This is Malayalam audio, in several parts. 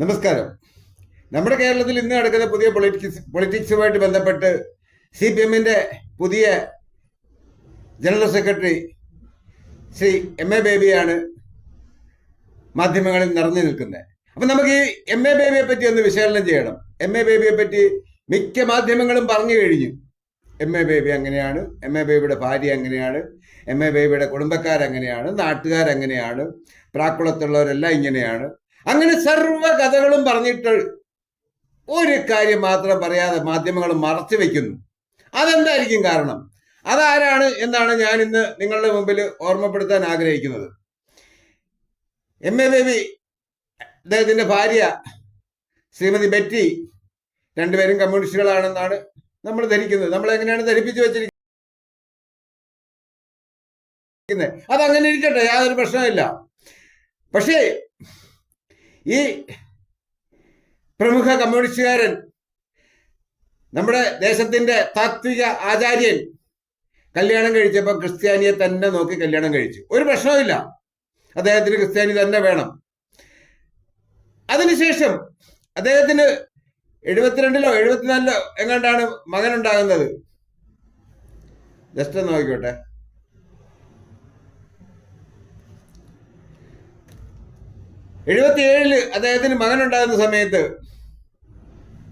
നമസ്കാരം. നമ്മുടെ കേരളത്തിൽ ഇന്ന് നടക്കുന്ന പുതിയ പൊളിറ്റിക്സ് പൊളിറ്റിക്സുമായിട്ട് ബന്ധപ്പെട്ട് സി പി എമ്മിന്റെ പുതിയ general secretary Shri M A ബേബിയാണ് മാധ്യമങ്ങളിൽ നിറഞ്ഞു നിൽക്കുന്നത്. അപ്പം നമുക്ക് ഈ എം എ ബേബിയെ പറ്റി ഒന്ന് വിശകലനം ചെയ്യണം. എം എ ബേബിയെ പറ്റി മിക്ക മാധ്യമങ്ങളും പറഞ്ഞു കഴിഞ്ഞു. എം എ ബേബി അങ്ങനെയാണ് എം എ ബേബിയുടെ ഭാര്യ അങ്ങനെയാണ് എം എ ബേബിയുടെ കുടുംബക്കാരെങ്ങനെയാണ് നാട്ടുകാരെങ്ങനെയാണ് പ്രാക്കുളത്തുള്ളവരെല്ലാം ഇങ്ങനെയാണ്. അങ്ങനെ സർവ കഥകളും പറഞ്ഞിട്ട് ഒരു കാര്യം മാത്രം പറയാതെ മാധ്യമങ്ങൾ മറച്ചു വെക്കുന്നു. അതെന്തായിരിക്കും കാരണം? അതാരാണ് എന്നാണ് ഞാൻ ഇന്ന് നിങ്ങളുടെ മുമ്പിൽ ഓർമ്മപ്പെടുത്താൻ ആഗ്രഹിക്കുന്നത്. എം എ ബേബി അദ്ദേഹത്തിന്റെ ഭാര്യ ശ്രീമതി ബെറ്റി രണ്ടുപേരും കമ്മ്യൂണിസ്റ്റുകളാണെന്നാണ് നമ്മൾ ധരിക്കുന്നത്. നമ്മൾ എങ്ങനെയാണ് ധരിപ്പിച്ചു വെച്ചിരിക്കുന്നത്? അതങ്ങനെ ഇരിക്കട്ടെ യാതൊരു പ്രശ്നമില്ല പക്ഷേ ഈ പ്രമുഖ കമ്മ്യൂണിസ്റ്റുകാരൻ നമ്മുടെ ദേശത്തിന്റെ താത്വിക ആചാര്യൻ കല്യാണം കഴിച്ചപ്പോൾ ക്രിസ്ത്യാനിയെ തന്നെ നോക്കി കല്യാണം കഴിച്ചു. ഒരു പ്രശ്നവുമില്ല അദ്ദേഹത്തിന് ക്രിസ്ത്യാനി തന്നെ വേണം. അതിനുശേഷം അദ്ദേഹത്തിന് എഴുപത്തിരണ്ടിലോ എഴുപത്തിനാലിലോ എങ്ങാണ്ടാണ് മകനുണ്ടാകുന്നത്? ജസ്റ്റ് ഒന്ന് നോക്കിക്കോട്ടെ. എഴുപത്തിയേഴിൽ അദ്ദേഹത്തിന് മകനുണ്ടാകുന്ന സമയത്ത്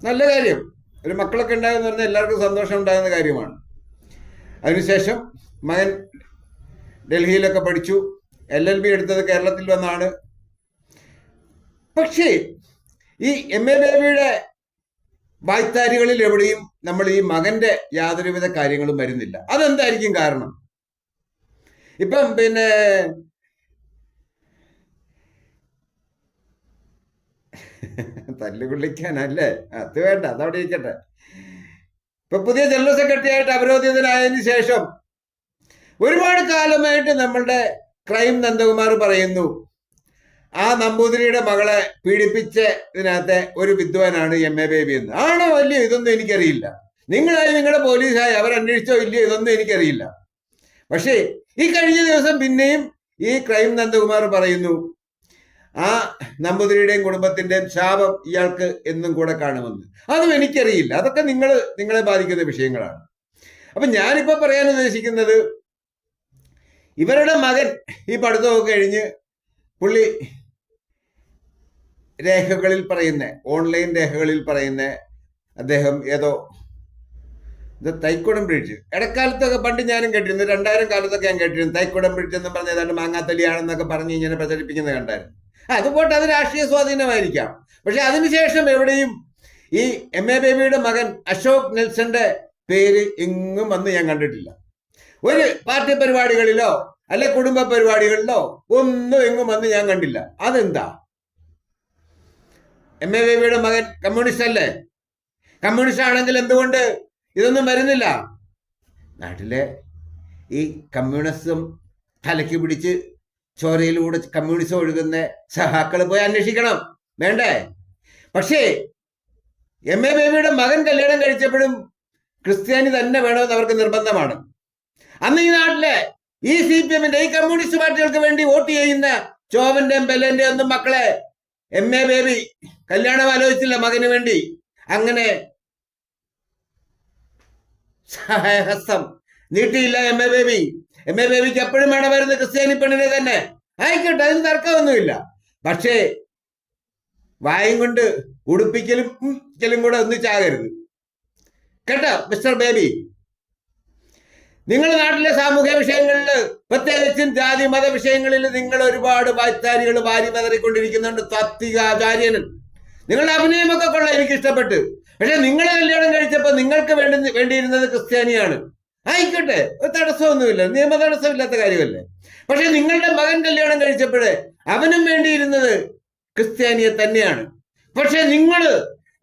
നല്ല കാര്യം. ഒരു മക്കളൊക്കെ ഉണ്ടായെന്ന് പറഞ്ഞാൽ എല്ലാവർക്കും സന്തോഷം ഉണ്ടാകുന്ന കാര്യമാണ്. അതിനുശേഷം മകൻ ഡൽഹിയിലൊക്കെ പഠിച്ചു. എൽ എൽ ബി എടുത്തത് കേരളത്തിൽ വന്നാണ്. പക്ഷേ ഈ എം എ ബേബിയുടെ വായ്ത്താരികളിൽ എവിടെയും നമ്മൾ ഈ മകന്റെ യാതൊരുവിധ കാര്യങ്ങളും വരുന്നില്ല. അതെന്തായിരിക്കും കാരണം? ഇപ്പം പിന്നെ തല്ലുകൊള്ളിക്കാനല്ലേ അത് വേണ്ട അതവിടെ ഇരിക്കട്ടെ. ഇപ്പൊ പുതിയ ജനറൽ സെക്രട്ടറി ആയിട്ട് അവരോധിതനായതിന് ശേഷം ഒരുപാട് കാലമായിട്ട് നമ്മളുടെ ക്രൈം നന്ദകുമാർ പറയുന്നു ആ നമ്പൂതിരിയുടെ മകളെ പീഡിപ്പിച്ചതിനകത്തെ ഒരു വിദ്വാനാണ് എം എ ബേബി എന്ന്. ആണോ അല്ലയോ ഇതൊന്നും എനിക്കറിയില്ല. നിങ്ങളായി നിങ്ങളുടെ പോലീസായി അവരന്വേഷിച്ചോ ഇല്ലയോ ഇതൊന്നും എനിക്കറിയില്ല. പക്ഷേ ഈ കഴിഞ്ഞ ദിവസം പിന്നെയും ഈ ക്രൈം നന്ദകുമാർ പറയുന്നു ആ നമ്പൂതിരിയുടെയും കുടുംബത്തിന്റെയും ശാപം ഇയാൾക്ക് എന്നും കൂടെ കാണുമെന്ന്. അതും എനിക്കറിയില്ല. അതൊക്കെ നിങ്ങൾ നിങ്ങളെ ബാധിക്കുന്ന വിഷയങ്ങളാണ്. അപ്പൊ ഞാനിപ്പോ പറയാൻ ഉദ്ദേശിക്കുന്നത് ഇവരുടെ മകൻ ഈ പഠിത്തമൊക്കെ കഴിഞ്ഞ് പുള്ളി രേഖകളിൽ പറയുന്ന ഓൺലൈൻ രേഖകളിൽ പറയുന്ന അദ്ദേഹം ഏതോ ഇത് തൈക്കുടം ബ്രിഡ്ജ്. ഇടക്കാലത്തൊക്കെ പണ്ട് ഞാനും കേട്ടിരുന്നു രണ്ടായിരം കാലത്തൊക്കെ ഞാൻ കേട്ടിരുന്നു തൈക്കുടം ബ്രിഡ്ജ് എന്ന് പറഞ്ഞ ഏതാണ്ട് മാങ്ങാത്തലിയാണെന്നൊക്കെ പറഞ്ഞ് ഇങ്ങനെ പ്രചരിപ്പിക്കുന്നത് കണ്ടായിരുന്നു. അതുപോട്ടെ അത് രാഷ്ട്രീയ സ്വാധീനമായിരിക്കാം. പക്ഷെ അതിനുശേഷം എവിടെയും ഈ എം എ ബേബിയുടെ മകൻ അശോക് നെൽസന്റെ പേര് എങ്ങും വന്ന് ഞാൻ കണ്ടിട്ടില്ല. ഒരു പാർട്ടി പരിപാടികളിലോ അല്ലെ കുടുംബ പരിപാടികളിലോ ഒന്നും എങ്ങും വന്ന് ഞാൻ കണ്ടില്ല. അതെന്താ? എം എ ബേബിയുടെ മകൻ കമ്മ്യൂണിസ്റ്റ് അല്ലേ? കമ്മ്യൂണിസ്റ്റ് ആണെങ്കിൽ എന്തുകൊണ്ട് ഇതൊന്നും വരുന്നില്ല? നാട്ടിലെ ഈ കമ്മ്യൂണിസം തലയ്ക്ക് പിടിച്ച് ചോരയിലൂടെ കമ്മ്യൂണിസം ഒഴുകുന്ന സഹാക്കൾ പോയി അന്വേഷിക്കണം. വേണ്ടേ? പക്ഷേ എം എ ബേബിയുടെ മകൻ കല്യാണം കഴിച്ചപ്പോഴും ക്രിസ്ത്യാനി തന്നെ വേണമെന്ന് അവർക്ക് നിർബന്ധമാണ്. അന്ന് ഈ നാട്ടിലെ ഈ സി പി എമ്മിന്റെ ഈ കമ്മ്യൂണിസ്റ്റ് പാർട്ടികൾക്ക് വേണ്ടി വോട്ട് ചെയ്യുന്ന ചോവന്റെയും ബെല്ലന്റെ ഒന്നും മക്കളെ എം എ ബേബി കല്യാണം ആലോചിച്ചില്ല മകന് വേണ്ടി. അങ്ങനെ സഹായഹസ്തം നീട്ടിയില്ല M A Baby. M A ബേബിക്ക് എപ്പോഴും വേണമായിരുന്നു ക്രിസ്ത്യാനി പെണ്ണിനെ തന്നെ. ആയിക്കോട്ടെ അതിന് തർക്കമൊന്നുമില്ല. പക്ഷേ വായും കൊണ്ട് ഉടുപ്പിക്കലും ഉം കൂടെ ഒന്നിച്ചാകരുത്. കേട്ടോ മിസ്റ്റർ ബേബി? നിങ്ങളുടെ നാട്ടിലെ സാമൂഹ്യ വിഷയങ്ങളിൽ പ്രത്യേകിച്ചും ജാതി മത വിഷയങ്ങളിൽ നിങ്ങൾ ഒരുപാട് വായ്ത്താരികൾ വാരി പതറിക്കൊണ്ടിരിക്കുന്നുണ്ട് താത്വികാചാര്യനൻ നിങ്ങളുടെ അഭിനയമൊക്കെ കൊള്ളാം എനിക്ക് ഇഷ്ടപ്പെട്ട് പക്ഷെ നിങ്ങളെ കല്യാണം കഴിച്ചപ്പോൾ നിങ്ങൾക്ക് വേണ്ടി വേണ്ടിയിരുന്നത് ക്രിസ്ത്യാനിയാണ്. ആയിക്കോട്ടെ ഒരു തടസ്സമൊന്നുമില്ല. നിയമ തടസ്സമില്ലാത്ത കാര്യമല്ലേ? പക്ഷെ നിങ്ങളുടെ മകൻ കല്യാണം കഴിച്ചപ്പോഴേ അവനും വേണ്ടിയിരുന്നത് ക്രിസ്ത്യാനിയെ തന്നെയാണ്. പക്ഷെ നിങ്ങൾ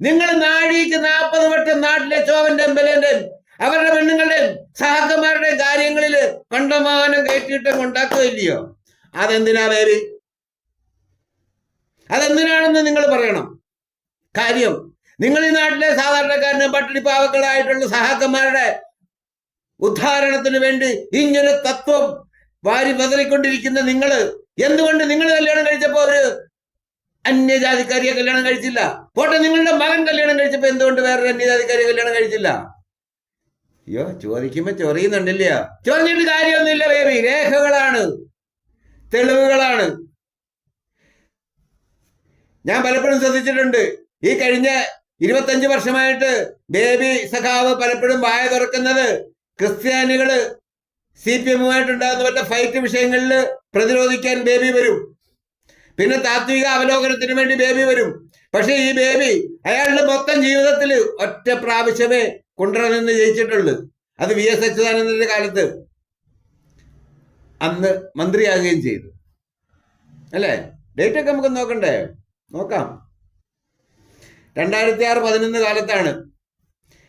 നിങ്ങൾ നാഴിക്ക് നാൽപ്പത് വട്ടം നാട്ടിലെ ചോവന്റെ എംബലേന്റെയും അവരുടെ പെണ്ണുങ്ങളുടെയും സഹാക്കന്മാരുടെയും കാര്യങ്ങളിൽ കണ്ടമാനം കയറ്റിയിട്ടും ഉണ്ടാക്കുകയില്ലയോ അതെന്തിനാ പേര്? അതെന്തിനാണെന്ന് നിങ്ങൾ പറയണം. കാര്യം നിങ്ങൾ ഈ നാട്ടിലെ സാധാരണക്കാരനും പട്ടിണി പാവക്കളായിട്ടുള്ള സഹാക്കന്മാരുടെ ഉദ്ധാരണത്തിന് വേണ്ടി ഇങ്ങനെ തത്വം വാരി പതറിക്കൊണ്ടിരിക്കുന്ന നിങ്ങൾ എന്തുകൊണ്ട് നിങ്ങൾ കല്യാണം കഴിച്ചപ്പോ ഒരു അന്യജാതിക്കാരിയെ കല്യാണം കഴിച്ചില്ല? പോട്ടെ നിങ്ങളുടെ മകൻ കല്യാണം കഴിച്ചപ്പോ എന്തുകൊണ്ട് വേറൊരു അന്യജാതിക്കാരിയെ കല്യാണം കഴിച്ചില്ല? അയ്യോ ചോദിക്കുമ്പോ ചൊറിയുന്നുണ്ടില്ല? ചൊറിഞ്ഞിട്ട് കാര്യമൊന്നുമില്ല ബേബി രേഖകളാണ്. തെളിവുകളാണ്. ഞാൻ പലപ്പോഴും ശ്രദ്ധിച്ചിട്ടുണ്ട്. ഈ കഴിഞ്ഞ ഇരുപത്തഞ്ച് വർഷമായിട്ട് ബേബി സഖാവ് പലപ്പോഴും വായ തുറക്കുന്നത് ക്രിസ്ത്യാനികൾ സി പി എമ്മുമായിട്ടുണ്ടാകുന്ന വല്ല ഫൈറ്റ് വിഷയങ്ങളിൽ പ്രതിരോധിക്കാൻ ബേബി വരും. പിന്നെ താത്വിക അവലോകനത്തിന് വേണ്ടി ബേബി വരും. പക്ഷെ ഈ ബേബി അയാളുടെ മൊത്തം ജീവിതത്തിൽ ഒറ്റ പ്രാവശ്യമേ കൊണ്ടുവരണമെന്ന് ജയിച്ചിട്ടുള്ളൂ. അത് വി എസ് അച്യുതാനന്ദന്റെ കാലത്ത് അന്ന് മന്ത്രിയാകുകയും ചെയ്തു. അല്ലേ? ഡേറ്റ് ഒക്കെ നമുക്ക് നോക്കണ്ടേ? നോക്കാം. രണ്ടായിരത്തി ആറ് പതിനൊന്ന് കാലത്താണ്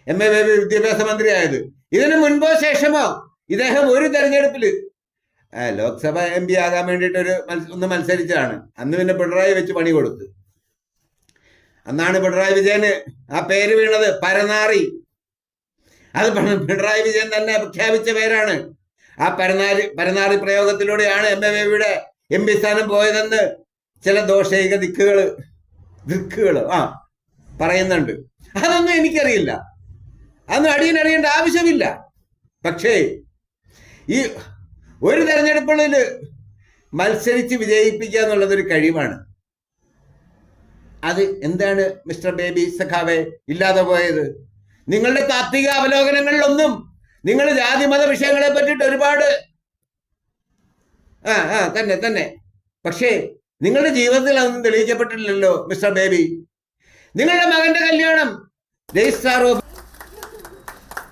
എം എ ബേബി വിദ്യാഭ്യാസ മന്ത്രിയായത്. ഇതിനു മുൻപോ ശേഷമോ ഇദ്ദേഹം ഒരു തെരഞ്ഞെടുപ്പിൽ ലോക്സഭ എം പി ആകാൻ വേണ്ടിയിട്ട് ഒരു ഒന്ന് മത്സരിച്ചതാണ്. അന്ന് പിന്നെ പിണറായി വെച്ച് പണി കൊടുത്തു. അന്നാണ് പിണറായി വിജയന് ആ പേര് വീണത് പരനാറി. അത് പണ- പിണറായി വിജയൻ തന്നെ പ്രഖ്യാപിച്ച പേരാണ്. ആ പരനാരി പരനാറി പ്രയോഗത്തിലൂടെയാണ് എം എ ബേബിയുടെ എം പി സ്ഥാനം പോയതെന്ന് ചില ദോഷൈക ദിക്കുകൾ ദിക്കുകൾ ആ പറയുന്നുണ്ട്. അതൊന്നും എനിക്കറിയില്ല. അതൊന്നും അടിയൻ ആവശ്യമില്ല. പക്ഷേ ഈ ഒരു തെരഞ്ഞെടുപ്പുകളിൽ മത്സരിച്ച് വിജയിപ്പിക്കുക എന്നുള്ളതൊരു കഴിവാണ്. അത് എന്താണ് മിസ്റ്റർ ബേബി സഖാവെ? ഇല്ലാതെ പോയത്. നിങ്ങളുടെ താത്വിക അവലോകനങ്ങളിലൊന്നും നിങ്ങൾ ജാതി മത വിഷയങ്ങളെ പറ്റിയിട്ട് ഒരുപാട് ആ ആ തന്നെ തന്നെ. പക്ഷേ നിങ്ങളുടെ ജീവിതത്തിൽ അതൊന്നും തെളിയിക്കപ്പെട്ടിട്ടില്ലല്ലോ മിസ്റ്റർ ബേബി. നിങ്ങളുടെ മകന്റെ കല്യാണം രജിസ്ട്രാർ ഓഫ്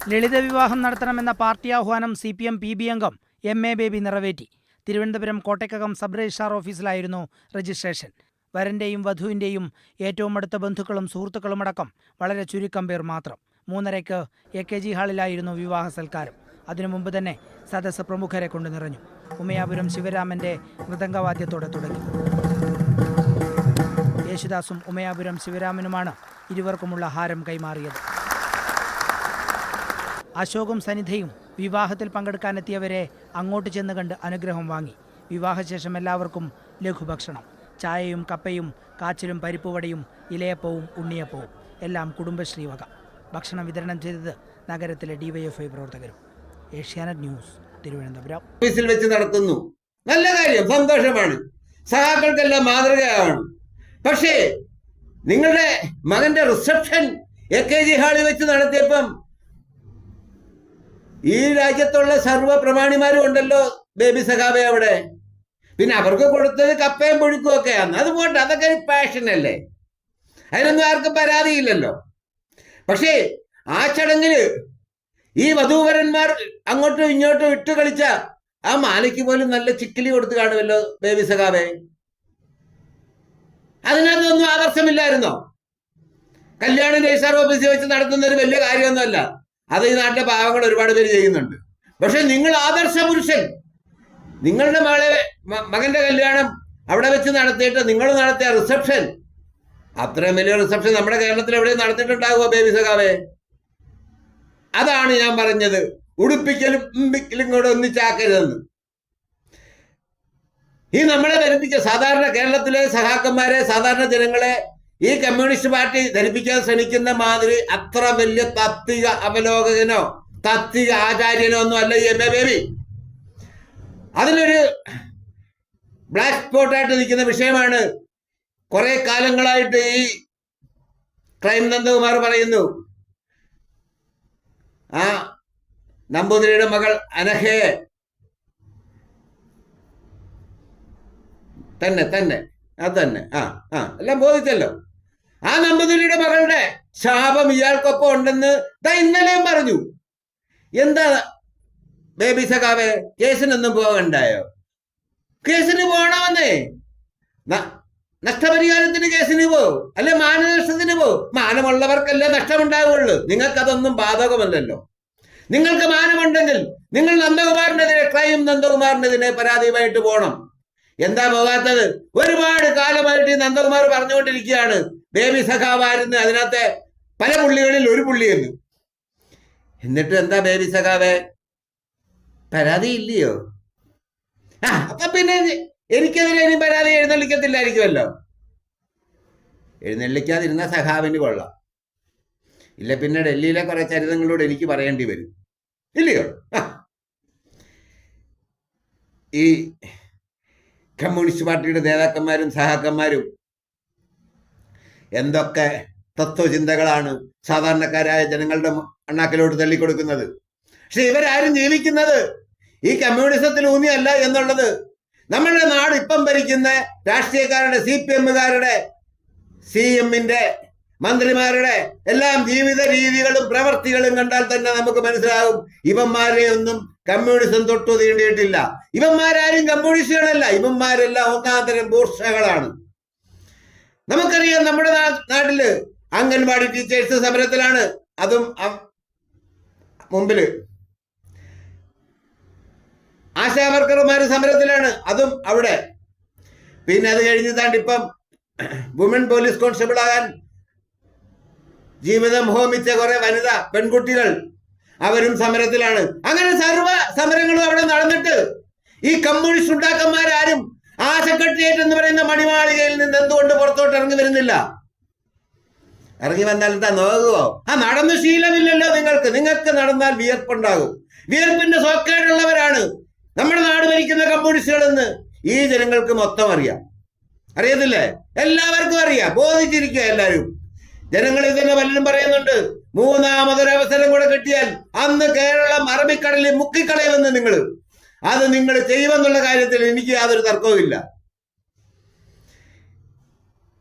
ലളിത വിവാഹം നടത്തണമെന്ന പാർട്ടി ആഹ്വാനം C P M P B അംഗം എം എ ബേബി നിറവേറ്റി. തിരുവനന്തപുരം കോട്ടയ്ക്കകം സബ് രജിസ്ട്രാർ ഓഫീസിലായിരുന്നു രജിസ്ട്രേഷൻ. വരന്റെയും വധുവിന്റെയും ഏറ്റവും അടുത്ത ബന്ധുക്കളും സുഹൃത്തുക്കളും അടക്കം വളരെ ചുരുക്കം പേർ മാത്രം. മൂന്നരയ്ക്ക് എ കെ ജി ഹാളിലായിരുന്നു വിവാഹ സൽക്കാരം. അതിനു മുമ്പ് തന്നെ സദസ്സ് പ്രമുഖരെ കൊണ്ട് നിറഞ്ഞു. ഉമയാപുരം ശിവരാമന്റെ മൃദംഗവാദ്യത്തോടെ തുടങ്ങി. യേശുദാസും ഉമയാപുരം ശിവരാമനുമാണ് ഇരുവർക്കുമുള്ള ഹാരം കൈമാറിയത്. അശോകും സനിധയും വിവാഹത്തിൽ പങ്കെടുക്കാനെത്തിയവരെ അങ്ങോട്ട് ചെന്ന് കണ്ട് അനുഗ്രഹം വാങ്ങി. വിവാഹശേഷം എല്ലാവർക്കും ലഘുഭക്ഷണം. ചായയും കപ്പയും കാച്ചിലും പരിപ്പുവടയും ഇലയപ്പവും ഉണ്ണിയപ്പവും എല്ലാം കുടുംബശ്രീ വക. ഭക്ഷണം വിതരണം ചെയ്തത് നഗരത്തിലെ ഡിവൈഎഫ്ഐ പ്രവർത്തകരും. ഏഷ്യാനെറ്റ് ന്യൂസ് തിരുവനന്തപുരം. ഓഫീസിൽ വെച്ച് നടത്തുന്നു. നല്ല കാര്യം സന്തോഷമാണ്. സഹാക്കൾക്കെല്ലാം മാതൃകയാണ്. പക്ഷേ നിങ്ങളുടെ മകന്റെ റിസപ്ഷൻ എ കെ ജി ഹാളിൽ വെച്ച് നടത്തിയപ്പം ഈ രാജ്യത്തുള്ള സർവ പ്രമാണിമാരും ഉണ്ടല്ലോ ബേബി സഖാബെ അവിടെ. പിന്നെ അവർക്ക് കൊടുത്തത് കപ്പയും പുഴുക്കും ഒക്കെയാണ് അത് പോട്ടെ അതൊക്കെ അല്ലേ? അതിനൊന്നും ആർക്കും പരാതിയില്ലല്ലോ. പക്ഷേ ആ ചടങ്ങിൽ ഈ വധൂവരന്മാർ അങ്ങോട്ടും ഇങ്ങോട്ടും ഇട്ട് കളിച്ച ആ മാലയ്ക്ക് പോലും നല്ല ചിക്കിലി കൊടുത്ത് കാണുമല്ലോ ബേബി സഖാബെ അതിനകത്തൊന്നും ആദർശമില്ലായിരുന്നോ? കല്യാണം രജിസ്റ്റർ ഓഫീസിൽ വെച്ച് നടത്തുന്ന ഒരു വലിയ കാര്യമൊന്നുമല്ല. അത് ഈ നാട്ടിലെ പാവങ്ങൾ ഒരുപാട് പേര് ചെയ്യുന്നുണ്ട്. പക്ഷെ നിങ്ങൾ ആദർശ പുരുഷൻ. നിങ്ങളുടെ മകളെ മകന്റെ കല്യാണം അവിടെ വെച്ച് നടത്തിയിട്ട് നിങ്ങൾ നടത്തിയ റിസപ്ഷൻ അത്രയും വലിയ റിസപ്ഷൻ നമ്മുടെ കേരളത്തിൽ എവിടെയും നടത്തിയിട്ടുണ്ടാകുമോ ബേബി സഖാവേ? അതാണ് ഞാൻ പറഞ്ഞത്. ഉടുപ്പിക്കലും ഉമ്പിക്കലും കൂടെ ഒന്നിച്ചാക്കരുതെന്ന്. ഈ നമ്മളെ ധരിപ്പിച്ച സാധാരണ കേരളത്തിലെ സഹാക്കന്മാരെ സാധാരണ ജനങ്ങളെ ഈ കമ്മ്യൂണിസ്റ്റ് പാർട്ടി ധരിപ്പിക്കാൻ ശ്രമിക്കുന്ന മാതിരി അത്ര വലിയ തത്വിക അവലോകനോ തത്വിക ആചാര്യനോ ഒന്നും അല്ല ഈ എം എ ബേബി. അതിലൊരു ബ്ലാക്ക് സ്പോട്ടായിട്ട് നിൽക്കുന്ന വിഷയമാണ് കുറെ കാലങ്ങളായിട്ട് ഈ ക്രൈം നന്ദകുമാർ പറയുന്നു. ആ നമ്പൂതിരിയുടെ മകൾ അനഹയെ. തന്നെ തന്നെ. അത് തന്നെ ആ ആ എല്ലാം ബോധിച്ചല്ലോ. ആ നമ്പൂതിരിയുടെ മകളുടെ ശാപം ഇയാൾക്കൊപ്പം ഉണ്ടെന്ന് ദാ ഇന്നലെയും പറഞ്ഞു. എന്താ ബേബി സഖാവേ കേസിനൊന്നും പോകണ്ടായോ കേസിന് പോകണമെന്നേ. നഷ്ടപരിഹാരത്തിന് കേസിന് പോ അല്ലെ മാനനഷ്ടത്തിന് പോ. മാനമുള്ളവർക്കല്ലേ നഷ്ടമുണ്ടാവുള്ളൂ. നിങ്ങൾക്കതൊന്നും ബാധകമല്ലല്ലോ. നിങ്ങൾക്ക് മാനമുണ്ടെങ്കിൽ നിങ്ങൾ നന്ദകുമാറിനെതിരെ ക്രൈം നന്ദകുമാറിനെതിരെ പരാതിയുമായിട്ട് പോകണം. എന്താ പോകാത്തത്? ഒരുപാട് കാലമായിട്ട് നന്ദകുമാർ പറഞ്ഞുകൊണ്ടിരിക്കുകയാണ്. ബേബി സഖാവായിരുന്നു. അതിനകത്തെ പല പുള്ളികളിൽ ഒരു പുള്ളിയെന്ന്. എന്നിട്ട് എന്താ ബേബി സഖാവേ? പരാതി ഇല്ലയോ? ആ അപ്പൊ പിന്നെ എനിക്കെതിരെ ഇനി പരാതി എഴുന്നള്ളിക്കത്തില്ലായിരിക്കുമല്ലോ. എഴുന്നള്ളിക്കാതിരുന്ന സഖാവിന് കൊള്ളാം. ഇല്ല പിന്നെ ഡൽഹിയിലെ കുറെ ചരിതങ്ങളോട് എനിക്ക് പറയേണ്ടി വരും. ഇല്ലയോ? ഈ കമ്മ്യൂണിസ്റ്റ് പാർട്ടിയുടെ നേതാക്കന്മാരും സഹാക്കന്മാരും. എന്തൊക്കെ തത്വചിന്തകളാണ് സാധാരണക്കാരായ ജനങ്ങളുടെ അണ്ണാക്കിലോട്ട് തള്ളിക്കൊടുക്കുന്നത്? പക്ഷെ ഇവരാരും ജീവിക്കുന്നത് ഈ കമ്മ്യൂണിസത്തിൽ ഊന്നിയല്ല എന്നുള്ളത്. നമ്മളുടെ നാട് ഇപ്പം ഭരിക്കുന്ന രാഷ്ട്രീയക്കാരുടെ സി പി എമ്മുകാരുടെ സി എമ്മിന്റെ മന്ത്രിമാരുടെ എല്ലാം ജീവിത രീതികളും പ്രവർത്തികളും കണ്ടാൽ തന്നെ നമുക്ക് മനസ്സിലാകും. ഇവന്മാരെ ഒന്നും കമ്മ്യൂണിസം തൊട്ടു തീണ്ടിയിട്ടില്ല. ഇവന്മാരാരും കമ്മ്യൂണിസ്റ്റുകളല്ല. ഇവന്മാരെല്ലാം ഒന്നാം തരം ബൂർഷകളാണ് നമുക്കറിയാം നമ്മുടെ നാട്ടിൽ അംഗൻവാടി ടീച്ചേഴ്സ് സമരത്തിലാണ്. അതും മുമ്പിൽ. ആശാ വർക്കർമാർ സമരത്തിലാണ്. അതും അവിടെ. പിന്നെ അത് കഴിഞ്ഞ് താണ്ടിപ്പം വുമൺ പോലീസ് കോൺസ്റ്റബിൾ ആകാൻ ജീവിതം ഹോമിച്ച കുറെ വനിത പെൺകുട്ടികൾ അവരും സമരത്തിലാണ്. അങ്ങനെ സർവ സമരങ്ങളും അവിടെ നടന്നിട്ട് ഈ കമ്മ്യൂണിസ്റ്റ് ഉണ്ടാക്കന്മാരാരും ആ സെക്രട്ടേറിയറ്റ് എന്ന് പറയുന്ന മണിമാളികയിൽ നിന്ന് എന്തുകൊണ്ട് പുറത്തോട്ട് ഇറങ്ങി വരുന്നില്ല? ഇറങ്ങി വന്നാൽ എന്താ നോക്കുവോ? ആ നടന്ന് ശീലമില്ലല്ലോ നിങ്ങൾക്ക്. നിങ്ങൾക്ക് നടന്നാൽ വിയർപ്പുണ്ടാകും. വിയർപ്പിന്റെ സോക്കേടുള്ളവരാണ് നമ്മുടെ നാട് ഭരിക്കുന്ന കമ്മ്യൂണിസ്റ്റുകളെന്ന് ഈ ജനങ്ങൾക്ക് മൊത്തം അറിയാം. അറിയത്തില്ലേ? എല്ലാവർക്കും അറിയാം. ബോധിച്ചിരിക്കുക എല്ലാവരും. ജനങ്ങൾ തന്നെ പലരും പറയുന്നുണ്ട്. മൂന്നാമതൊരവസരം കൂടെ കിട്ടിയാൽ അന്ന് കേരളം അറബിക്കടലിൽ മുക്കിക്കളയുമെന്ന് നിങ്ങൾ അത് നിങ്ങൾ ചെയ്യുമെന്നുള്ള കാര്യത്തിൽ എനിക്ക് യാതൊരു തർക്കവുമില്ല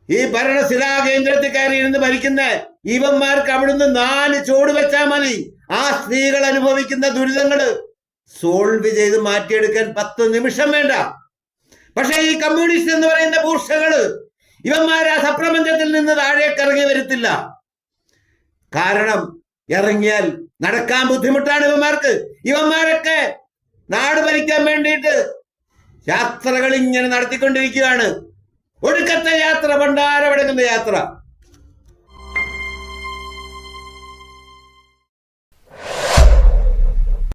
ഈ ഭരണശിലാ കേന്ദ്രത്തിൽ കയറി ഇരുന്ന് ഭരിക്കുന്ന ഇവന്മാർക്ക് അവിടുന്ന് നാല് ചോട് വെച്ചാൽ മതി. ആ സ്ത്രീകൾ അനുഭവിക്കുന്ന ദുരിതങ്ങൾ സോൾവ് ചെയ്ത് മാറ്റിയെടുക്കാൻ പത്ത് നിമിഷം വേണ്ട. പക്ഷേ ഈ കമ്മ്യൂണിസ്റ്റ് എന്ന് പറയുന്ന ഭൂഷകൾ ഇവന്മാർ ആ സപ്രപഞ്ചത്തിൽ നിന്ന് താഴേക്ക് ഇറങ്ങി വരത്തില്ല. കാരണം ഇറങ്ങിയാൽ നടക്കാൻ ബുദ്ധിമുട്ടാണ് ഇവന്മാർക്ക്. ഇവന്മാരൊക്കെ നാട് ഭരിക്കാൻ വേണ്ടിയിട്ട് യാത്രകൾ ഇങ്ങനെ നടത്തിക്കൊണ്ടിരിക്കുകയാണ്. ഒടുക്കത്തെ യാത്ര ഭണ്ഡാരമടങ്ങുന്ന യാത്ര.